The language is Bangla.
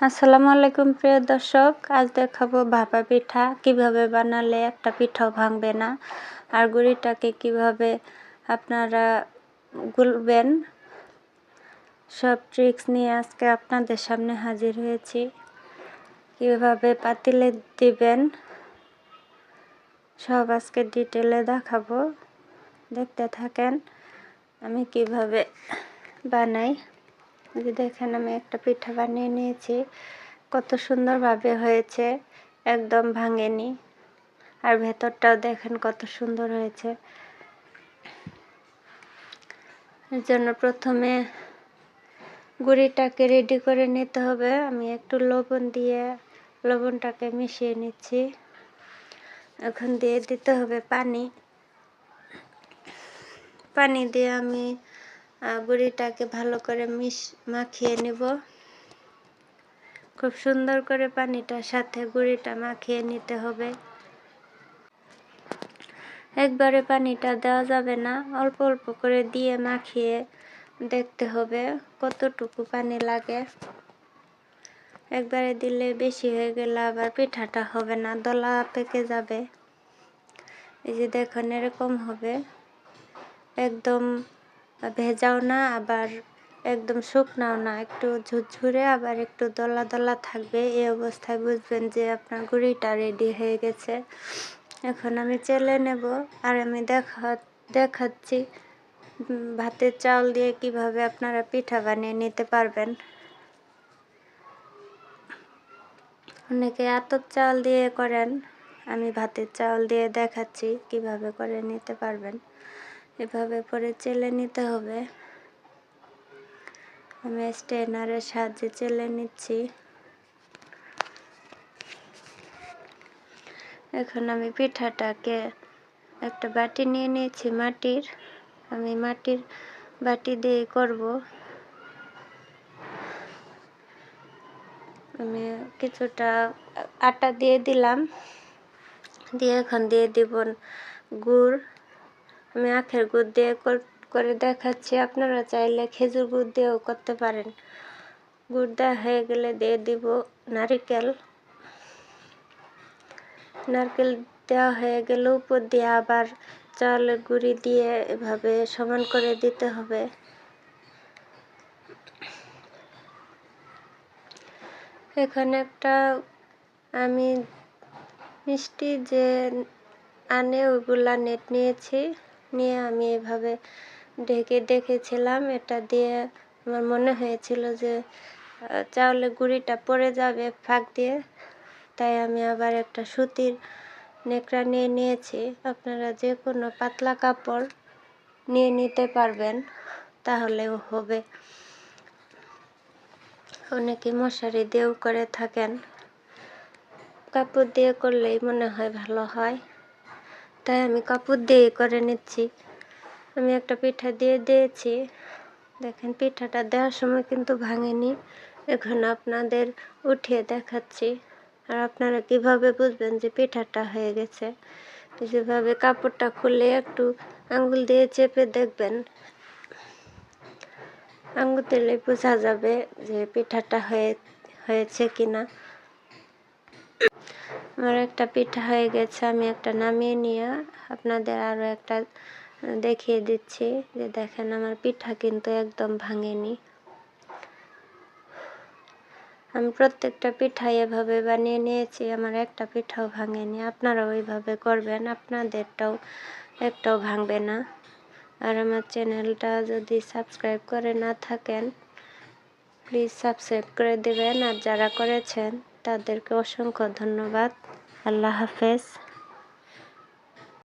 আসসালামু আলাইকুম প্রিয় দর্শক, আজ দেখাবো ভাপা পিঠা। কীভাবে বানালে একটা পিঠাও ভাঙবে না? আর গুড়িটাকে কীভাবে আপনারা গুলবেন? সব ট্রিক্স নিয়ে আজকে আপনাদের সামনে হাজির হয়েছি। কীভাবে পাতিলে দিবেন? সব আজকে ডিটেলে দেখাবো। দেখতে থাকেন আমি কীভাবে বানাই। যে দেখেন, আমি একটা পিঠা বানিয়ে নিয়েছি। কত সুন্দরভাবে হয়েছে, একদম ভাঙেনি। আর ভেতরটাও দেখেন কত সুন্দর হয়েছে। এর জন্য প্রথমে গুঁড়িটাকে রেডি করে নিতে হবে। আমি একটু লবণ দিয়ে লবণটাকে মিশিয়ে নিচ্ছি। এখন দিয়ে দিতে হবে পানি। পানি দিয়ে আমি গুঁড়িটাকে ভালো করে মিশ, মাখিয়ে নেব। খুব সুন্দর করে পানিটার সাথে গুঁড়িটা মাখিয়ে নিতে হবে। একবারে পানিটা দেওয়া যাবে না, অল্প অল্প করে দিয়ে মাখিয়ে দেখতে হবে কতটুকু পানি লাগে। একবারে দিলে বেশি হয়ে গেলে আবার পিঠাটা হবে না, দলা পেকে যাবে। এই যে দেখুন, এরকম হবে। একদম ভেজাও না, আবার একদম শুকনাও না। একটু ঝুরঝুরে, আবার একটু দলা দলা থাকবে। এই অবস্থায় বুঝবেন যে আপনার গুঁড়িটা রেডি হয়ে গেছে। এখন আমি চেলে নেব আর আমি দেখা, দেখাচ্ছি ভাতের চাল দিয়ে কীভাবে আপনারা পিঠা বানিয়ে নিতে পারবেন। অনেকে আতপ চাল দিয়ে করেন, আমি ভাতের চাল দিয়ে দেখাচ্ছি কীভাবে করে নিতে পারবেন। এভাবে পরে চেলে নিতে হবে। আমি স্টেনারের সাহায্যে চেলে নিচ্ছি। এখন আমি পিঠাটাকে একটা বাটি নিয়ে নিয়েছি মাটির। আমি মাটির বাটি দিয়ে করব। আমি কিছুটা আটা দিয়ে দিলাম। দিয়ে এখন দিয়ে দিব গুড়। আমি আখের গুড় দিয়ে করে দেখাচ্ছি। আপনারা চাইলে খেজুর গুড় দিয়েও করতে পারেন। গুড় দেওয়া হয়ে গেলে দিয়ে দিব নারিকেল। নারকেল দেওয়া হয়ে গেলে উপর দিয়ে আবার চালের গুঁড়ি দিয়ে এভাবে সমান করে দিতে হবে। এখানে একটা আমি মিষ্টি যে আনে ওগুলা নেট নিয়েছি। নিয়ে আমি এভাবে ঢেকে দেখেছিলাম এটা দিয়ে আমার মনে হয়েছিল যে চাউলের গুঁড়িটা পড়ে যাবে ফাঁক দিয়ে। তাই আমি আবার একটা সুতির নেকড়া নিয়ে নিয়েছি। আপনারা যে কোনো পাতলা কাপড় নিয়ে নিতে পারবেন, তাহলেও হবে। অনেকে মশারি দিয়েও করে থাকেন। কাপড় দিয়ে করলেই মনে হয় ভালো হয়। তাই আমি কাপড় দিয়ে করে নিচ্ছি। আমি একটা পিঠা দিয়ে দিয়েছি। দেখেন, পিঠাটা দেওয়ার সময় কিন্তু ভাঙেনি। এখন আপনাদের উঠিয়ে দেখাচ্ছি। আর আপনারা কীভাবে বুঝবেন যে পিঠাটা হয়ে গেছে? যেভাবে কাপড়টা খুলে একটু আঙ্গুল দিয়ে চেপে দেখবেন আঙ্গুল দিলে বোঝা যাবে যে পিঠাটা হয়ে, হয়েছে কিনা। আমার একটা পিঠা হয়ে গেছে, আমি একটা নামিয়ে নিয়ে আপনাদের আরও একটা দেখিয়ে দিচ্ছি যে দেখেন আমার পিঠা কিন্তু একদম ভাঙেনি। আমি প্রত্যেকটা পিঠা এভাবে বানিয়ে নিয়েছি, আমার একটা পিঠাও ভাঙেনি। আপনারাও ওইভাবে করবেন, আপনাদেরটাও একটাও ভাঙবে না। আর আমার চ্যানেলটা যদি সাবস্ক্রাইব করে না থাকেন, প্লিজ সাবস্ক্রাইব করে দেবেন। আর যারা করেছেন, তাদেরকে অসংখ্য ধন্যবাদ। আল্লাহ হাফেজ।